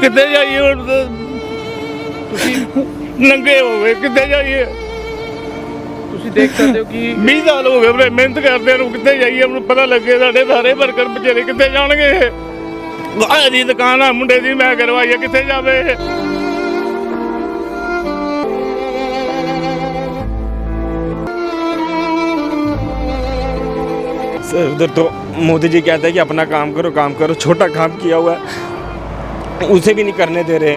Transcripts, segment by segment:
ਕਿੱਥੇ ਜਾਈਏ ਹੁਣ ਤਾਂ ਤੁਸੀਂ ਨੰਗੇ ਹੋ ਗਏ ਕਿੱਥੇ ਜਾਈਏ ਤੁਸੀਂ ਦੇਖ ਸਕਦੇ ਹੋ ਕਿ 20 ਸਾਲ ਹੋ ਗਏ ਵੀਰੇ ਮਿਹਨਤ ਕਰਦੇ ਨੂੰ ਕਿੱਥੇ ਜਾਈਏ ਹੁਣ ਪਤਾ ਲੱਗੇ ਸਾਡੇ ਸਾਰੇ ਵਰਕਰ ਵਿਚਾਰੇ ਕਿੱਥੇ ਜਾਣਗੇ ਆਹ ਦੀ ਦੁਕਾਨ ਆ ਮੁੰਡੇ ਦੀ ਮੈਂ ਕਰਵਾਈ ਆ ਕਿੱਥੇ ਜਾਵੇ सर उधर तो मोदी जी कहते हैं कि अपना काम करो काम करो छोटा काम किया हुआ है उसे भी नहीं करने दे रहे।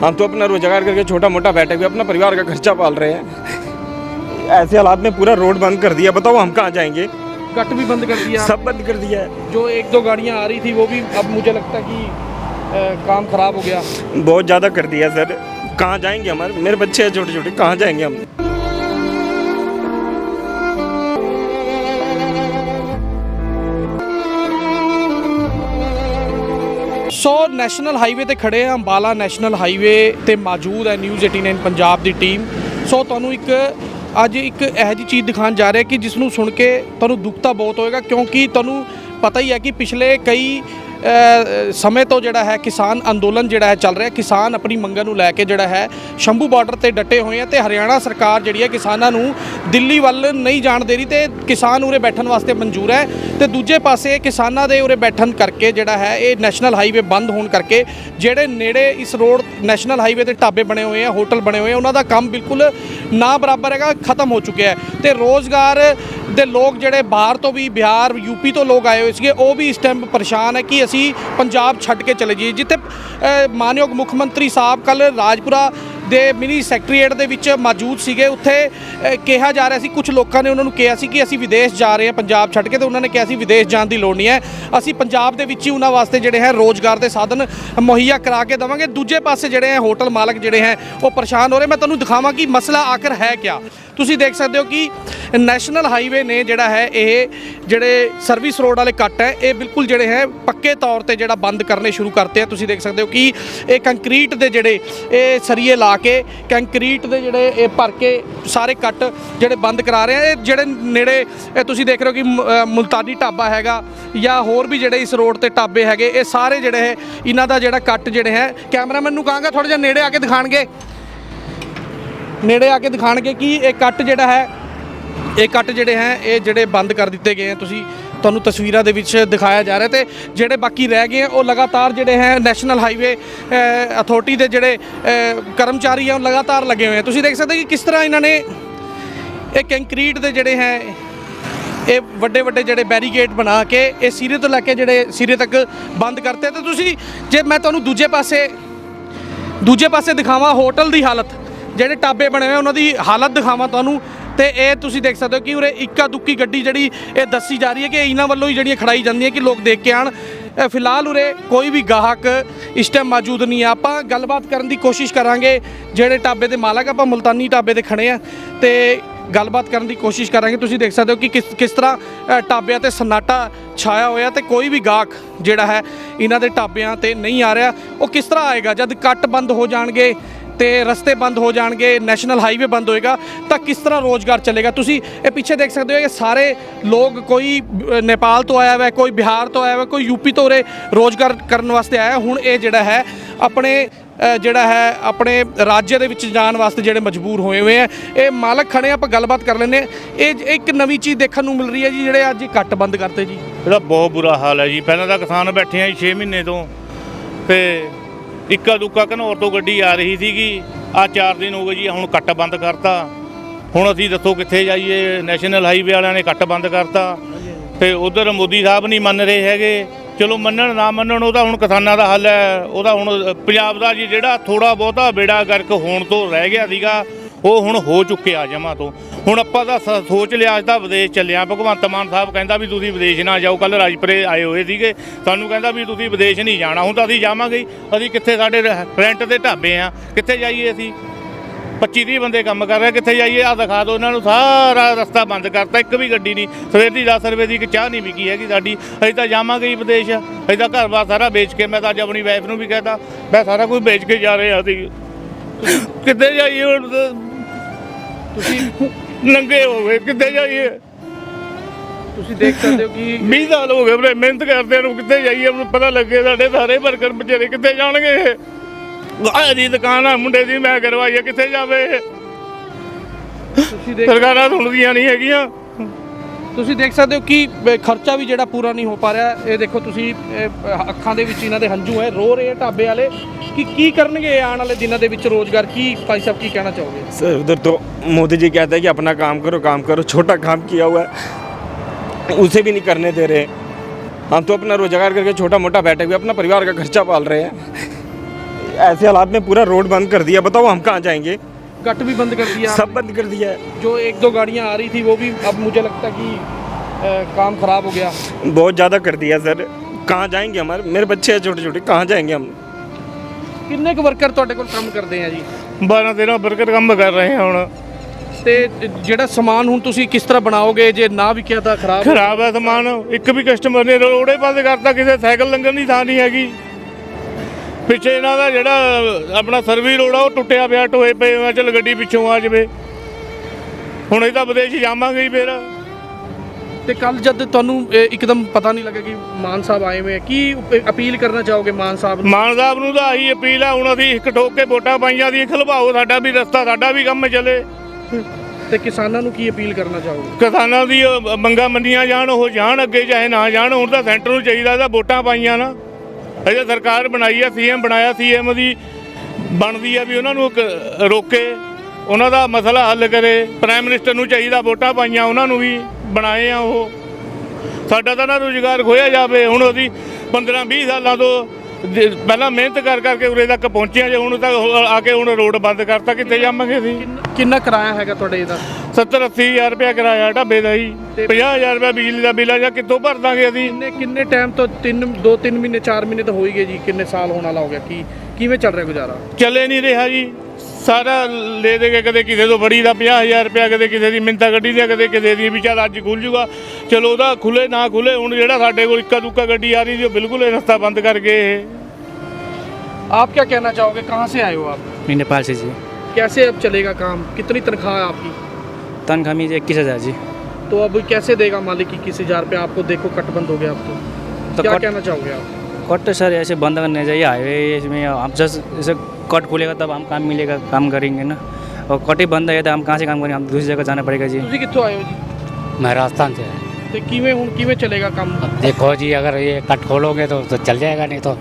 हम तो अपना रोज़गार करके छोटा मोटा बैठे हुए अपना परिवार का खर्चा पाल रहे हैं। ऐसे हालात में पूरा रोड बंद कर दिया। बताओ हम कहाँ जाएँगे? कट भी बंद कर दिया। सब बंद कर दिया। है जो एक दो गाड़ियाँ आ रही थी वो भी अब मुझे लगता है कि काम खराब हो गया। बहुत ज़्यादा कर दिया सर। कहाँ जाएँगे हमारे मेरे बच्चे हैं छोटे छोटे कहाँ जाएँगे हम? ਸੋ ਨੈਸ਼ਨਲ ਹਾਈਵੇ ਤੇ ਖੜੇ ਆ, ਅੰਬਾਲਾ ਨੈਸ਼ਨਲ ਹਾਈਵੇ ਤੇ ਮੌਜੂਦ ਹੈ ਨਿਊਜ਼ 89 ਪੰਜਾਬ ਦੀ ਟੀਮ। ਸੋ ਤੁਹਾਨੂੰ ਇੱਕ, ਅੱਜ ਇੱਕ ਇਹੋ ਜਿਹੀ ਚੀਜ਼ ਦਿਖਾਉਣ ਜਾ ਰਿਹਾ ਕਿ ਜਿਸ ਨੂੰ ਸੁਣ ਕੇ ਤੁਹਾਨੂੰ ਦੁੱਖ ਤਾਂ ਬਹੁਤ ਹੋਏਗਾ, ਕਿਉਂਕਿ ਤੁਹਾਨੂੰ ਪਤਾ ਹੀ ਹੈ ਕਿ ਪਿਛਲੇ ਕਈ ਸਮੇਂ ਤੋਂ ਜਿਹੜਾ ਹੈ ਕਿਸਾਨ ਅੰਦੋਲਨ ਜਿਹੜਾ ਹੈ ਚੱਲ ਰਿਹਾ, ਕਿਸਾਨ ਆਪਣੀ ਮੰਗਾਂ ਨੂੰ ਲੈ ਕੇ ਜਿਹੜਾ ਹੈ ਸ਼ੰਭੂ ਬਾਰਡਰ ਤੇ ਡਟੇ ਹੋਏ ਆ ਤੇ ਹਰਿਆਣਾ ਸਰਕਾਰ ਜਿਹੜੀ ਹੈ ਕਿਸਾਨਾਂ ਨੂੰ ਦਿੱਲੀ ਵੱਲ ਨਹੀਂ ਜਾਣ ਦੇ ਰਹੀ ਤੇ ਕਿਸਾਨ ਉਰੇ ਬੈਠਣ ਵਾਸਤੇ ਮਨਜ਼ੂਰ ਹੈ ਤੇ ਦੂਜੇ ਪਾਸੇ ਕਿਸਾਨਾਂ ਦੇ ਉਰੇ ਬੈਠਣ ਕਰਕੇ ਜਿਹੜਾ ਹੈ ਇਹ ਨੈਸ਼ਨਲ ਹਾਈਵੇ ਬੰਦ ਹੋਣ ਕਰਕੇ ਜਿਹੜੇ ਨੇੜੇ ਇਸ ਰੋਡ ਨੈਸ਼ਨਲ ਹਾਈਵੇ ਤੇ ਢਾਬੇ ਬਣੇ ਹੋਏ ਆ, ਹੋਟਲ ਬਣੇ ਹੋਏ ਆ, ਉਹਨਾਂ ਦਾ ਕੰਮ ਬਿਲਕੁਲ ਨਾ ਬਰਾਬਰ ਹੈਗਾ, ਖਤਮ ਹੋ ਚੁੱਕਿਆ ਹੈ ਤੇ ਰੋਜ਼ਗਾਰ ਦੇ ਲੋਕ ਜਿਹੜੇ ਬਾਹਰ ਤੋਂ ਵੀ, ਬਿਹਾਰ ਯੂਪੀ ਤੋਂ ਲੋਕ ਆਏ ਹੋਏ ਸੀਗੇ, ਉਹ ਵੀ ਇਸ ਟਾਈਮ ਪਰੇਸ਼ਾਨ ਹੈ ਕਿ ਅਸੀਂ ਪੰਜਾਬ ਛੱਡ ਕੇ ਚਲੇ ਜਾਈਏ। ਜਿੱਥੇ ਮਾਨਯੋਗ ਮੁੱਖ ਮੰਤਰੀ ਸਾਹਿਬ ਕੱਲ ਰਾਜਪੁਰਾ ਦੇ ਮਿਨੀ ਸੈਕਟਰੀਏਟ ਦੇ ਵਿੱਚ ਮੌਜੂਦ ਸੀਗੇ। ਉੱਥੇ ਕਿਹਾ ਜਾ ਰਿਹਾ ਸੀ ਕੁਝ ਲੋਕਾਂ ਨੇ ਉਹਨਾਂ ਨੂੰ ਕਿਹਾ ਸੀ ਕਿ ਅਸੀਂ ਵਿਦੇਸ਼ ਜਾ ਰਹੇ ਹਾਂ, ਪੰਜਾਬ ਛੱਡ ਕੇ, ਤੇ ਉਹਨਾਂ ਨੇ ਕਿਹਾ ਸੀ ਵਿਦੇਸ਼ ਜਾਣ ਦੀ ਲੋੜ ਨਹੀਂ ਹੈ। ਅਸੀਂ ਪੰਜਾਬ ਦੇ ਵਿੱਚ ਹੀ ਉਹਨਾਂ ਵਾਸਤੇ ਜਿਹੜੇ ਹੈ ਰੋਜ਼ਗਾਰ ਦੇ ਸਾਧਨ ਮੁਹੱਈਆ ਕਰਾ ਕੇ ਦੇਵਾਂਗੇ। ਦੂਜੇ ਪਾਸੇ ਜਿਹੜੇ ਹੈ ਹੋਟਲ ਮਾਲਕ ਜਿਹੜੇ ਹੈ, ਉਹ ਪਰੇਸ਼ਾਨ ਹੋ ਰਹੇ। ਮੈਂ ਤੁਹਾਨੂੰ ਦਿਖਾਵਾਂ ਕਿ ਮਸਲਾ ਆਖਰ ਹੈ ਕਿਆ। ਤੁਸੀਂ ਦੇਖ ਸਕਦੇ ਹੋ ਕਿ ਨੈਸ਼ਨਲ ਹਾਈਵੇ ਨੇ ਜਿਹੜਾ ਹੈ, ਇਹ ਜਿਹੜੇ ਸਰਵਿਸ ਰੋਡ ਵਾਲੇ ਕੱਟ ਹੈ, ਇਹ ਬਿਲਕੁਲ ਜਿਹੜੇ ਹੈ, ਪੱਕੇ ਤੌਰ ਤੇ ਜਿਹੜਾ ਬੰਦ ਕਰਨੇ ਸ਼ੁਰੂ ਕਰਤੇ ਆ। ਤੁਸੀਂ ਦੇਖ ਸਕਦੇ ਹੋ ਕਿ ਇਹ ਕੰਕਰੀਟ ਦੇ ਜਿਹੜੇ ਇਹ ਸਰੀਏ ਲਾ ਕੇ, ਕੰਕਰੀਟ ਦੇ ਜਿਹੜੇ ਇਹ ਭਰ ਕੇ ਸਾਰੇ ਕੱਟ ਜਿਹੜੇ ਬੰਦ ਕਰਾ ਰਹੇ ਆ। ਇਹ ਜਿਹੜੇ ਨੇੜੇ, ਇਹ ਤੁਸੀਂ ਦੇਖ ਰਹੇ ਹੋ ਕਿ ਮੁਲਤਾਨੀ ਢਾਬਾ ਹੈਗਾ ਜਾਂ ਹੋਰ ਵੀ ਜਿਹੜੇ ਇਸ ਰੋਡ ਤੇ ਢਾਬੇ ਹੈਗੇ, ਇਹ ਸਾਰੇ ਜਿਹੜੇ ਹੈ, ਇਹਨਾਂ ਦਾ ਜਿਹੜਾ ਕੱਟ ਜਿਹੜੇ ਹੈ, ਕੈਮਰਾਮੈਨ ਨੂੰ ਕਹਾਂਗਾ ਥੋੜਾ ਜਿਹਾ ਨੇੜੇ ਆ ਕੇ ਦਿਖਾਣਗੇ। ਨੇੜੇ ਆ ਕੇ ਦਿਖਾਣਗੇ ਕਿ ਇਹ ਕੱਟ ਜਿਹੜਾ ਹੈ, ਇਹ ਕੱਟ ਜਿਹੜੇ ਹੈ, ਇਹ ਜਿਹੜੇ ਬੰਦ ਕਰ ਦਿੱਤੇ ਗਏ ਆ ਤੁਸੀਂ, ਤੁਹਾਨੂੰ ਤਸਵੀਰਾਂ ਦੇ ਵਿੱਚ ਦਿਖਾਇਆ ਜਾ ਰਿਹਾ ਤੇ ਜਿਹੜੇ ਬਾਕੀ ਰਹਿ ਗਏ ਉਹ ਲਗਾਤਾਰ ਜਿਹੜੇ ਹੈ ਨੈਸ਼ਨਲ ਹਾਈਵੇ ਅਥਾਰਟੀ ਦੇ ਜਿਹੜੇ ਕਰਮਚਾਰੀ ਆ ਉਹ ਲਗਾਤਾਰ ਲੱਗੇ ਹੋਏ ਆ ਤੁਸੀਂ ਦੇਖ ਸਕਦੇ ਕਿ ਕਿਸ ਤਰ੍ਹਾਂ ਇਹਨਾਂ ਨੇ ਇਹ ਕੰਕਰੀਟ ਦੇ ਜਿਹੜੇ ਹੈ, ਇਹ ਵੱਡੇ ਵੱਡੇ ਜਿਹੜੇ ਬੈਰੀਕੇਡ ਬਣਾ ਕੇ ਇਹ ਸਿਰੇ ਤੋਂ ਲੈ ਕੇ ਜਿਹੜੇ ਸਿਰੇ ਤੱਕ ਬੰਦ ਕਰਤੇ। ਤੇ ਤੁਸੀਂ, ਜੇ ਮੈਂ ਤੁਹਾਨੂੰ ਦੂਜੇ ਪਾਸੇ ਦੂਜੇ ਪਾਸੇ ਦਿਖਾਵਾਂ ਹੋਟਲ ਦੀ ਹਾਲਤ ਜਿਹੜੇ ਟਾਬੇ ਬਣੇ ਹੋਏ ਉਹਨਾਂ ਦੀ ਹਾਲਤ ਦਿਖਾਵਾਂ ਤੁਹਾਨੂੰ। ਤੇ ਇਹ ਤੁਸੀਂ ਦੇਖ ਸਕਦੇ ਹੋ ਕਿ ਉਰੇ ਇੱਕਾ ਦੁੱਕੀ ਗੱਡੀ ਜਿਹੜੀ ਇਹ ਦੱਸੀ ਜਾ ਰਹੀ ਹੈ ਕਿ ਇਹਨਾਂ ਵੱਲੋਂ ਹੀ ਜਿਹੜੀਆਂ ਖੜਾਈ ਜਾਂਦੀਆਂ ਕਿ ਲੋਕ ਦੇਖ ਕੇ ਆਣ ਫਿਲਹਾਲ ਉਰੇ ਕੋਈ ਵੀ ਗਾਹਕ ਇਸ ਟਾਈਮ ਮੌਜੂਦ ਨਹੀਂ ਆ। ਆਪਾਂ ਗੱਲਬਾਤ ਕਰਨ ਦੀ ਕੋਸ਼ਿਸ਼ ਕਰਾਂਗੇ ਜਿਹੜੇ ਟਾਬੇ ਦੇ ਮਾਲਕ ਆਪਾਂ ਮੁਲਤਾਨੀ ਟਾਬੇ ਤੇ ਖੜੇ ਆ। ਤੇ ਗੱਲਬਾਤ ਕਰਨ ਦੀ ਕੋਸ਼ਿਸ਼ ਕਰਾਂਗੇ। ਤੁਸੀਂ ਦੇਖ ਸਕਦੇ ਹੋ ਕਿ ਕਿਸ ਕਿਸ ਤਰ੍ਹਾਂ ਅ, ਟਾਬਿਆਂ ਤੇ ਸਨਾਟਾ ਛਾਇਆ ਹੋਇਆ ਤੇ ਕੋਈ ਵੀ ਗਾਹਕ ਜਿਹੜਾ ਹੈ ਇਹਨਾਂ ਦੇ ਟਾਬਿਆਂ ਤੇ ਨਹੀਂ ਆ ਰਿਹਾ। ਉਹ ਕਿਸ ਤਰ੍ਹਾਂ ਆਏਗਾ? ਜਦ ਕੱਟ ਬੰਦ ਹੋ ਜਾਣਗੇ ਤੇ ਰਸਤੇ ਬੰਦ ਹੋ ਜਾਣਗੇ, ਨੈਸ਼ਨਲ ਹਾਈਵੇ ਬੰਦ ਹੋਏਗਾ, ਤਾਂ ਕਿਸ ਤਰ੍ਹਾਂ ਰੋਜ਼ਗਾਰ ਚੱਲੇਗਾ? ਤੁਸੀਂ ਇਹ ਪਿੱਛੇ ਦੇਖ ਸਕਦੇ ਹੋ, ਇਹ ਸਾਰੇ ਲੋਕ ਕੋਈ ਨੇਪਾਲ ਤੋਂ ਆਇਆ ਹੋਇਆ, ਕੋਈ ਬਿਹਾਰ ਤੋਂ ਆਇਆ ਹੋਇਆ, ਕੋਈ ਯੂਪੀ ਤੋਂ ਉਰੇ ਰੋਜ਼ਗਾਰ ਕਰਨ ਵਾਸਤੇ ਆਇਆ। ਹੁਣ ਇਹ ਜਿਹੜਾ ਹੈ, ਆਪਣੇ ਜਿਹੜਾ ਹੈ, ਆਪਣੇ ਰਾਜ ਦੇ ਵਿੱਚ ਜਾਣ ਵਾਸਤੇ ਜਿਹੜੇ ਮਜਬੂਰ ਹੋਏ ਹੋਏ ਆ, ਇਹ ਮਾਲਕ ਖੜੇ ਆਪਾਂ ਗੱਲਬਾਤ ਕਰ ਲੈਂਦੇ ਹਾਂ। ਇਹ ਇੱਕ ਨਵੀਂ ਚੀਜ਼ ਦੇਖਣ ਨੂੰ ਮਿਲ ਰਹੀ ਹੈ ਜੀ, ਜਿਹੜੇ ਅੱਜ ਕੱਟ ਬੰਦ ਕਰਤੇ ਜੀ। ਇਹਦਾ ਬਹੁਤ ਬੁਰਾ ਹਾਲ ਹੈ ਜੀ। ਪਹਿਲਾਂ ਤਾਂ ਕਿਸਾਨ ਬੈਠੇ ਆ 6 ਮਹੀਨੇ ਤੋਂ, ਤੇ ਇੱਕਾ ਦੁੱਕਾ ਘਨੌਰ ਤੋਂ ਗੱਡੀ ਆ ਰਹੀ ਸੀਗੀ। ਆ 4 ਦਿਨ ਹੋ ਗਏ ਜੀ, ਹੁਣ ਕੱਟ ਬੰਦ ਕਰਤਾ। ਹੁਣ ਅਸੀਂ ਦੱਸੋ ਕਿੱਥੇ ਜਾਈਏ? ਨੈਸ਼ਨਲ ਹਾਈਵੇ ਵਾਲਿਆਂ ਨੇ ਕੱਟ ਬੰਦ ਕਰਤਾ। ਤੇ ਉਧਰ ਮੋਦੀ ਸਾਹਿਬ ਨਹੀਂ ਮੰਨ ਰਹੇ ਹੈਗੇ। ਚਲੋ ਮੰਨਣ, ਨਾ ਮੰਨਣ ਉਹਦਾ ਹੁਣ ਕਿਸਾਨਾਂ ਦਾ ਹੱਲ ਹੈ। ਉਹਦਾ ਹੁਣ ਪੰਜਾਬ ਦਾ ਜੀ ਜਿਹੜਾ ਥੋੜਾ ਬਹੁਤਾ ਬੇੜਾ ਗਰਕ ਹੋਣ ਤੋਂ ਰਹਿ ਗਿਆ ਸੀਗਾ। ਉਹ ਹੁਣ ਹੋ ਚੁੱਕਿਆ ਜਮਾ ਤੋਂ। ਹੁਣ ਆਪਾਂ ਤਾਂ ਸੋਚ ਲਿਆ ਅੱਜ ਤਾਂ ਵਿਦੇਸ਼ ਚੱਲਿਆ। ਭਗਵੰਤ ਮਾਨ ਸਾਹਿਬ ਕਹਿੰਦਾ ਵੀ ਤੁਸੀਂ ਵਿਦੇਸ਼ ਨਾ ਜਾਓ। ਕੱਲ ਰਾਜਪੁਰੇ ਆਏ ਹੋਏ ਸੀਗੇ। ਸਾਨੂੰ ਕਹਿੰਦਾ ਵੀ ਤੁਸੀਂ ਵਿਦੇਸ਼ ਨਹੀਂ ਜਾਣਾ। ਹੁਣ ਤਾਂ ਅਸੀਂ ਜਾਵਾਂਗੇ ਅਸੀਂ ਕਿੱਥੇ ਸਾਡੇ ਰ- ਰੈਂਟ ਦੇ ਢਾਬੇ ਆ। ਕਿੱਥੇ ਜਾਈਏ ਅਸੀਂ? 25 30 ਬੰਦੇ ਕੰਮ ਕਰ ਰਹੇ ਕਿੱਥੇ ਜਾਈਏ? ਆ ਦਿਖਾ ਦਿਓ ਇਹਨਾਂ ਨੂੰ। ਸਾਰਾ ਰਸਤਾ ਬੰਦ ਕਰਤਾ। ਇੱਕ ਵੀ ਗੱਡੀ ਨਹੀਂ। ਸਵੇਰ ਦੀ 10 ਰੁਪਏ ਦੀ ਇੱਕ ਚਾਹ ਨਹੀਂ ਵਿਕੀ ਹੈਗੀ ਸਾਡੀ। ਅਸੀਂ ਤਾਂ ਜਾਵਾਂਗੇ ਹੀ ਵਿਦੇਸ਼। ਅਸੀਂ ਤਾਂ ਘਰ-ਬਾਰ ਸਾਰਾ ਵੇਚ ਕੇ, ਮੈਂ ਤਾਂ ਅੱਜ ਆਪਣੀ ਵਾਈਫ ਨੂੰ ਵੀ ਕਹਿਤਾ ਮੈਂ ਸਾਰਾ ਕੁਝ ਵੇਚ ਕੇ ਜਾ ਰਹੇ ਆ ਅਸੀਂ ਕਿੱਥੇ ਜਾਈਏ ਤੁਸੀਂ ਨੰਗੇ ਹੋ ਗਏ ਕਿੱਥੇ ਜਾਈਏ? ਤੁਸੀਂ ਦੇਖ ਸਕਦੇ ਹੋ ਕਿ 20 ਸਾਲ ਹੋ ਗਏ ਵੀਰੇ ਮਿਹਨਤ ਕਰਦੇ ਨੂੰ ਕਿੱਥੇ ਜਾਈਏ ਮੈਨੂੰ ਪਤਾ ਲੱਗੇ ਸਾਡੇ ਸਾਰੇ ਵਰਕਰ ਵਿਚਾਰੇ ਕਿੱਥੇ ਜਾਣਗੇ ਆਹ ਦੀ ਦੁਕਾਨ ਆ ਮੁੰਡੇ ਦੀ ਮੈਂ ਕਰਵਾਈ ਆ ਕਿੱਥੇ ਜਾਵੇ ਤੁਸੀਂ ਦੇਖ ਸਰਕਾਰਾਂ ਸੁਣਦੀਆਂ ਨਹੀਂ ਹੈਗੀਆਂ। ਤੁਸੀਂ ਦੇਖ ਸਕਦੇ ਹੋ ਕਿ ਖਰਚਾ ਵੀ ਜਿਹੜਾ ਪੂਰਾ ਨਹੀਂ ਹੋ ਪਾ ਰਿਹਾ। ਇਹ ਦੇਖੋ ਤੁਸੀਂ ਅ, ਅੱਖਾਂ ਦੇ ਵਿੱਚ ਇਹਨਾਂ ਦੇ ਹੰਝੂ ਹੈ। ਰੋ ਰਹੇ ਆ ਢਾਬੇ ਵਾਲੇ। ਕਿ ਕੀ ਕਰਨਗੇ ਇਹ ਆਉਣ ਵਾਲੇ ਦਿਨਾਂ ਦੇ ਵਿੱਚ ਰੋਜ਼ਗਾਰ ਕੀ ਭਾਈ ਸਾਹਿਬ ਕੀ ਕਹਿਣਾ ਚਾਹੋਗੇ सर उधर तो मोदी जी कहते हैं कि अपना काम करो काम करो छोटा काम किया हुआ है उसे भी नहीं करने दे रहे हम तो अपना रोजगार करके छोटा मोटा बैठे हुए अपना परिवार का खर्चा पाल रहे हैं ऐसे हालात में पूरा रोड बंद कर दिया बताओ हम कहाँ जाएंगे कट भी बंद कर दिया सब बंद कर दिया है जो एक दो गाड़ियां आ रही थी वो भी अब मुझे लगता कि अ, काम खराब हो गया बहुत ज़्यादा कर दिया सर कहाँ जाएंगे हमारे मेरे बच्चे हैं छोटे छोटे कहाँ जाएंगे हम ਕਿੰਨੇ ਕੁ ਵਰਕਰ ਤੁਹਾਡੇ ਕੋਲ ਕੰਮ ਕਰਦੇ ਆ ਜੀ? 12 13 ਵਰਕਰ ਕੰਮ ਕਰ ਰਹੇ ਆ ਹੁਣ। ਤੇ ਜਿਹੜਾ ਸਮਾਨ ਹੁਣ ਤੁਸੀਂ ਕਿਸ ਤਰ੍ਹਾਂ ਬਣਾਓਗੇ ਜੇ ਨਾ ਵਿਕਿਆ ਤਾਂ ਖਰਾਬ ਖਰਾਬ ਹੈ ਸਮਾਨ ਇੱਕ ਵੀ ਕਸਟਮਰ ਨੇ ਰੋੜੇ ਬੰਦ ਕਰਤਾ ਕਿਸੇ ਸਾਈਕਲ ਲੰਘਣ ਦੀ ਥਾਂ ਨਹੀਂ ਹੈਗੀ। ਪਿੱਛੇ ਇਹਨਾਂ ਦਾ ਜਿਹੜਾ ਆਪਣਾ ਸਰਵੀ ਰੋਡ ਆ ਉਹ ਟੁੱਟਿਆ ਪਿਆ ਟੋਏ ਪਏ ਚੱਲ ਗੱਡੀ ਪਿੱਛੋਂ ਆ ਜਾਵੇ। ਹੁਣ ਇਹ ਤਾਂ ਵਿਦੇਸ਼ ਜਾਵਾਂਗੇ ਹੀ ਫੇਰ। ਤੇ ਕੱਲ ਜਦ ਤੁਹਾਨੂੰ ਇਹ ਇੱਕਦਮ ਪਤਾ ਨਹੀਂ ਲੱਗਾ ਕਿ ਮਾਨ ਸਾਹਿਬ ਆਏ ਹੋਏ ਆ ਕੀ ਉਪ- ਅਪੀਲ ਕਰਨਾ ਚਾਹੋਗੇ ਮਾਨ ਸਾਹਿਬ ਨੂੰ? ਮਾਨ ਸਾਹਿਬ ਨੂੰ ਤਾਂ ਆਹੀ ਅਪੀਲ ਆ ਹੁਣ ਅਸੀਂ ਇੱਕ ਠੋਕ ਕੇ ਵੋਟਾਂ ਪਾਈਆਂ ਦੀ ਖਲਵਾਓ ਸਾਡਾ ਵੀ ਰਸਤਾ ਸਾਡਾ ਵੀ ਕੰਮ ਚੱਲੇ। ਤੇ ਕਿਸਾਨਾਂ ਨੂੰ ਕੀ ਅਪੀਲ ਕਰਨਾ ਚਾਹੋਗੇ? ਕਿਸਾਨਾਂ ਦੀ ਉਹ ਮੰਗਾਂ ਮੰਨੀਆਂ ਜਾਣ ਉਹ ਜਾਣ ਅੱਗੇ ਚਾਹੇ ਨਾ ਜਾਣ ਹੁਣ ਤਾਂ ਸੈਂਟਰ ਨੂੰ ਚਾਹੀਦਾ ਇਹਦਾ ਵੋਟਾਂ ਪਾਈਆਂ ਨਾ। ਅਜੇ ਸਰਕਾਰ ਬਣਾਈ ਆ ਸੀਐਮ ਬਣਾਇਆ ਸੀਐਮ ਦੀ ਬਣਦੀ ਆ ਵੀ ਉਹਨਾਂ ਨੂੰ ਇੱਕ ਰੋਕੇ। ਉਹਨਾਂ ਦਾ ਮਸਲਾ ਹੱਲ ਕਰੇ ਪ੍ਰਾਈਮ ਮਿਨਿਸਟਰ ਨੂੰ ਚਾਹੀਦਾ ਵੋਟਾਂ ਪਾਈਆਂ ਉਹਨਾਂ ਨੂੰ ਵੀ ਬਣਾਏ ਆ ਉਹ। ਸਾਡਾ ਤਾਂ ਨਾ ਰੁਜ਼ਗਾਰ ਖੋਇਆ ਜਾਵੇ ਹੁਣ ਅਸੀਂ 15 20 ਸਾਲਾਂ ਤੋਂ ਜੇ ਪਹਿਲਾਂ ਮਿਹਨਤ ਕਰ ਕਰਕੇ ਉਰੇ ਤੱਕ ਪਹੁੰਚੇ ਆ ਜੇ ਹੁਣ ਤਾਂ ਆ ਕੇ ਹੁਣ ਰੋਡ ਬੰਦ ਕਰਤਾ ਕਿੱਥੇ ਜਾਵਾਂਗੇ ਅਸੀਂ? ਕਿੰਨਾ- ਕਿਰਾਇਆ ਹੈਗਾ ਤੁਹਾਡੇ ਇਹਦਾ? 70 80 ਹਜ਼ਾਰ ਰੁਪਇਆ ਕਿਰਾਇਆ ਢਾਬੇ ਦਾ 50 ਹਜ਼ਾਰ ਰੁਪਇਆ ਬਿਜਲੀ ਦਾ ਬਿੱਲ ਆ ਜਾਂ ਕਿੱਥੋਂ ਭਰ ਦਾਂਗੇ ਅਸੀਂ? ਕਿੰਨੇ ਕਿੰਨੇ ਟਾਈਮ ਤੋਂ 3 2 3 ਮਹੀਨੇ 4 ਮਹੀਨੇ ਤਾਂ ਹੋ ਹੀ ਗਏ ਜੀ ਕਿੰਨੇ ਸਾਲ ਹੋਣ ਵਾਲਾ ਹੋ ਗਿਆ ਕੀ ਕਿਵੇਂ ਚੱਲ ਰਿਹਾ ਗੁਜ਼ਾਰਾ? ਚੱਲੇ ਨਹੀਂ ਰਿਹਾ ਜੀ। ਸਾਰਾ ਲੈ ਦੇ ਕੇ ਕਦੇ ਕਿਸੇ ਤੋਂ ਫੜੀ ਦਾ 50000 ਰੁਪਇਆ ਕਦੇ ਕਿਸੇ ਦੀ ਮਿੰਤਾ ਗੱਡੀ ਦੀ ਕਦੇ ਕਿਸੇ ਦੀ ਵੀ ਚੱਲ ਅੱਜ ਖੁੱਲ ਜੂਗਾ ਚਲੋ ਉਹਦਾ ਖੁੱਲੇ ਨਾ ਖੁੱਲੇ ਹੁਣ ਜਿਹੜਾ ਸਾਡੇ ਕੋਲ ਇੱਕਾ ਦੁੱਕਾ ਗੱਡੀ ਆ ਰਹੀ ਸੀ ਉਹ ਬਿਲਕੁਲ ਹੀ ਰਸਤਾ ਬੰਦ ਕਰ ਗਏ ਇਹ आप क्या कहना चाहोगे कहाँ से आए हो आप मैं नेपाल से जी कैसे अब चलेगा काम कितनी तनख्वाह है आपकी तनख्वाह मेरी इक्कीस हज़ार जी तो अब कैसे देगा मालिक इक्कीस हजार पे आपको देखो कट बंद हो गया अब तो तो क्या कट- कहना चाहोगे आप कट तो सर ऐसे बंद करने चाहिए हाईवे इसमें हम जस्ट जैसे कट खुलेगा तब हम काम मिलेगा काम करेंगे ना और कट ही बंद है तो हम कहाँ से काम करेंगे हम दूसरी जगह जाना पड़ेगा जी ਤੁਸੀਂ ਕਿੱਥੋਂ ਆਏ ਹੋ ਜੀ मैं राजस्थान से है ਤੇ ਕਿਵੇਂ ਹੁਣ ਕਿਵੇਂ ਚੱਲੇਗਾ ਕੰਮ अब देखो जी अगर ये कट खोलोगे तो, तो चल जाएगा नहीं तो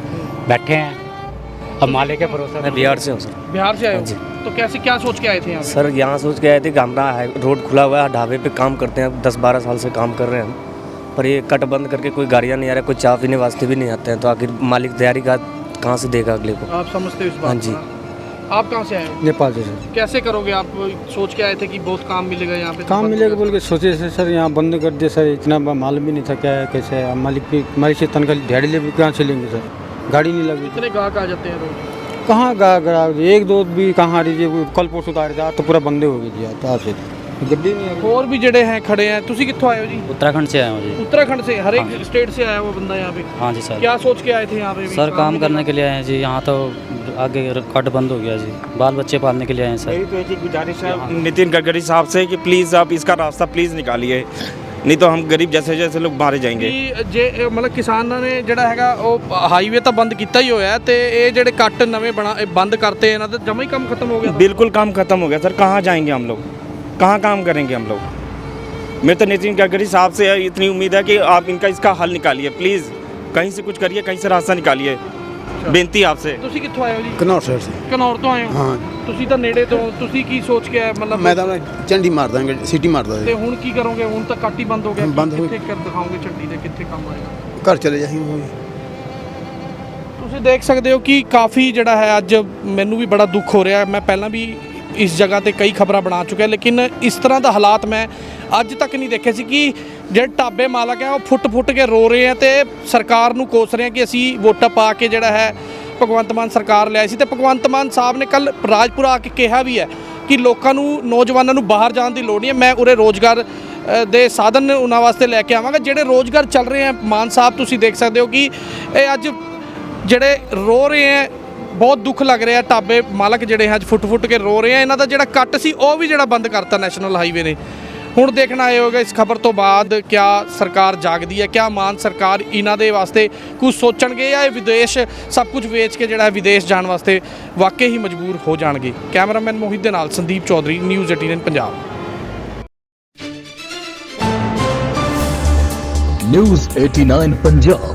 बैठे हैं अब मालिक के भरोसे मैं बिहार से हूँ सर बिहार से आए जी। हो तो कैसे क्या सोच के आए थे यहाँ पे? सर यहाँ सोच के आए थे कि हमारा हाई- रोड खुला हुआ है ढाबे पे काम करते हैं दस बारह साल से काम कर रहे हैं हम पर ये कट बंद करके कोई गाड़ियाँ नहीं आ रहा कोई चाय पीने वास्ते भी नहीं आते हैं तो आखिर मालिक तैयारी का कहाँ से देगा अगले को? आप समझते हो इस बात हाँ जी। आप कहाँ से आए हो? नेपाल से सर। कैसे करोगे आप? सोच के आए थे कि बहुत काम मिलेगा यहाँ पे तो काम मिलेगा बोल के सोचे से सर यहाँ बंद कर दिया सर इतना मालूम भी नहीं था क्या है कैसे है। मालिक भी मालिक से तनख्वाह दिहाड़ी ले कहाँ से लेंगे सर? गाड़ी नहीं लगी। कितने ग्राहक आ जाते हैं रोज। कहाँ गा ग्राहक एक दो भी कहाँ आ रही है कल परसों तो आ रही थी तो पूरा बंदे हो गई जी आज तो आज से। गड्डी नहीं आ रही ਹੋਰ ਵੀ ਜਿਹੜੇ ਹੈ ਖੜੇ हैं ਤੁਸੀਂ ਕਿੱਥੋਂ आए हो जी उत्तराखंड से आया हूँ जी उत्तराखंड से हर एक स्टेट से आया हुआ बंदा यहाँ पे हाँ जी सर क्या सोच के आए थे यहाँ पे भी? सर काम मिलेगा? करने के लिए आए हैं जी यहाँ तो आगे कट बंद हो गया जी बाल बच्चे पालने के लिए आए हैं सर मेरी तो एक ही गुजारिश है नितिन गडकरी साहब से कि प्लीज़ आप इसका रास्ता प्लीज़ निकालिए नहीं तो हम गरीब जैसे जैसे लोग मारे जाएंगे ਕਿ ਜੇ ਇਹ ਮਤਲਬ ਕਿਸਾਨਾਂ ਨੇ ਜਿਹੜਾ ਹੈਗਾ ਉਹ ਹਾਈਵੇ ਤਾਂ ਬੰਦ ਕੀਤਾ ਹੀ ਹੋਇਆ ਹੈ ਤੇ ਇਹ ਜਿਹੜੇ ਕੱਟ ਨਵੇਂ ਬਣਾ ਇਹ ਬੰਦ ਕਰਤੇ ਇਹਨਾਂ ਦਾ ਜਮਾ ਹੀ ਕੰਮ ਖਤਮ ਹੋ ਗਿਆ ਤਾਂ। बिल्कुल काम खत्म हो गया सर कहाँ जाएंगे हम लोग कहाँ काम करेंगे हम लोग मैं तो नितिन गडकरी साहब से इतनी उम्मीद है कि आप इनका इसका हल निकालिए प्लीज़ कहीं से कुछ करिए कहीं से रास्ता निकालिए बेनती है आपसे ਤੁਸੀਂ ਕਿੱਥੋਂ ਆਏ ਹੋ ਜੀ ਘਨੌਰ ਸਾਈਡ ਸੇ ਕਨੌਰ ਤੋਂ ਆਏ ਹੋ ਹਾਂ ਤੁਸੀਂ ਤਾਂ ਨੇੜੇ ਤੋਂ ਤੁਸੀਂ ਕੀ ਸੋਚ ਕੇ ਆਏ ਮਤਲਬ ਮੈਂ ਤਾਂ ਝੰਡੀ ਮਾਰਦਾ ਸਿਟੀ ਮਾਰਦਾ ਤੇ ਸੀ ਹੁਣ ਕੀ ਕਰੋਗੇ ਹੁਣ ਤਾਂ ਕੱਟ ਹੀ ਬੰਦ ਹੋ ਗਿਆ ਬੰਦ ਹੋ- ਕਿੱਥੇ ਕਰ ਦਿਖਾਓਗੇ ਝੰਡੀ ਤੇ ਕਿੱਥੇ ਕੰਮ ਆਏਗਾ ਘਰ ਚਲੇ ਜਾਈ ਤੁਸੀਂ ਦੇਖ ਸਕਦੇ ਹੋ ਕਿ ਕਾਫੀ ਜਿਹੜਾ ਹੈ ਅੱਜ ਮੈਨੂੰ ਵੀ ਬੜਾ ਦੁੱਖ ਹੋ ਰਿਹਾ ਹੈ ਮੈਂ ਪਹਿਲਾਂ ਵੀ ਇਸ ਜਗ੍ਹਾ ਤੇ ਕਈ ਖਬਰਾਂ ਬਣਾ ਚੁੱਕਿਆ ਲੇਕਿਨ ਇਸ ਤਰ੍ਹਾਂ ਦਾ ਹਾਲਾਤ ਮੈਂ ਅੱਜ ਤੱਕ ਨਹੀਂ ਦੇਖੇ ਸੀ ਕਿ ਜਿਹੜੇ ਢਾਬੇ ਮਾਲਕ ਹੈ ਉਹ ਫੁੱਟ-ਫੁੱਟ ਕੇ ਰੋ ਰਹੇ ਆ ਤੇ ਸਰਕਾਰ ਨੂੰ ਕੋਸ ਰਹੇ ਆ ਕਿ ਅਸੀਂ ਵੋਟਾਂ ਪਾ ਕੇ ਜਿਹੜਾ ਹੈ ਭਗਵੰਤ ਮਾਨ ਸਰਕਾਰ ਲਿਆਈ ਸੀ ਤੇ ਭਗਵੰਤ ਮਾਨ ਸਾਹਿਬ ਨੇ ਕੱਲ ਰਾਜਪੁਰਾ ਆ ਕੇ ਕਿਹਾ ਵੀ ਹੈ ਕਿ ਲੋਕਾਂ ਨੂੰ, ਨੌਜਵਾਨਾਂ ਨੂੰ ਬਾਹਰ ਜਾਣ ਦੀ ਲੋੜ ਨਹੀਂ ਹੈ। ਮੈਂ ਉਰੇ ਰੋਜ਼ਗਾਰ ਦੇ ਸਾਧਨ ਉਹਨਾਂ ਵਾਸਤੇ ਲੈ ਕੇ ਆਵਾਂਗਾ। ਜਿਹੜੇ ਰੋਜ਼ਗਾਰ ਚੱਲ ਰਹੇ ਆ ਮਾਨ ਸਾਹਿਬ ਤੁਸੀਂ ਦੇਖ ਸਕਦੇ ਹੋ ਕਿ ਇਹ ਅੱਜ ਜਿਹੜੇ ਰੋ ਰਹੇ ਹੈ ਬਹੁਤ ਦੁੱਖ ਲੱਗ ਰਿਹਾ ਢਾਬੇ ਮਾਲਕ ਜਿਹੜੇ ਹੈ ਅੱਜ ਫੁੱਟ ਫੁੱਟ ਕੇ ਰੋ ਰਹੇ ਆ। ਇਹਨਾਂ ਦਾ ਜਿਹੜਾ ਕੱਟ ਸੀ, ਉਹ ਵੀ ਜਿਹੜਾ ਬੰਦ ਕਰਤਾ ਨੈਸ਼ਨਲ ਹਾਈਵੇ ਨੇ। ਹੁਣ ਦੇਖਣਾ ਆਏ ਹੋਗਾ, ਇਸ ਖਬਰ ਤੋਂ ਬਾਅਦ ਕਿਆ ਸਰਕਾਰ ਜਾਗਦੀ ਹੈ, ਕਿਆ ਮਾਨ ਸਰਕਾਰ ਇਹਨਾਂ ਦੇ ਵਾਸਤੇ ਕੁਝ ਸੋਚਣਗੇ ਜਾਂ ਇਹ ਵਿਦੇਸ਼ ਸਭ ਕੁਝ ਵੇਚ ਕੇ ਜਿਹੜਾ ਵਿਦੇਸ਼ ਜਾਣ ਵਾਸਤੇ ਵਾਕਈ ਹੀ ਮਜਬੂਰ ਹੋ ਜਾਣਗੇ? ਕੈਮਰਾਮੈਨ ਮੋਹਿਤ ਦੇ ਨਾਲ ਸੰਦੀਪ ਚੌਧਰੀ, ਨਿਊਜ਼ 18 ਪੰਜਾਬ। ਨਿਊਜ਼ 89 ਪੰਜਾਬ।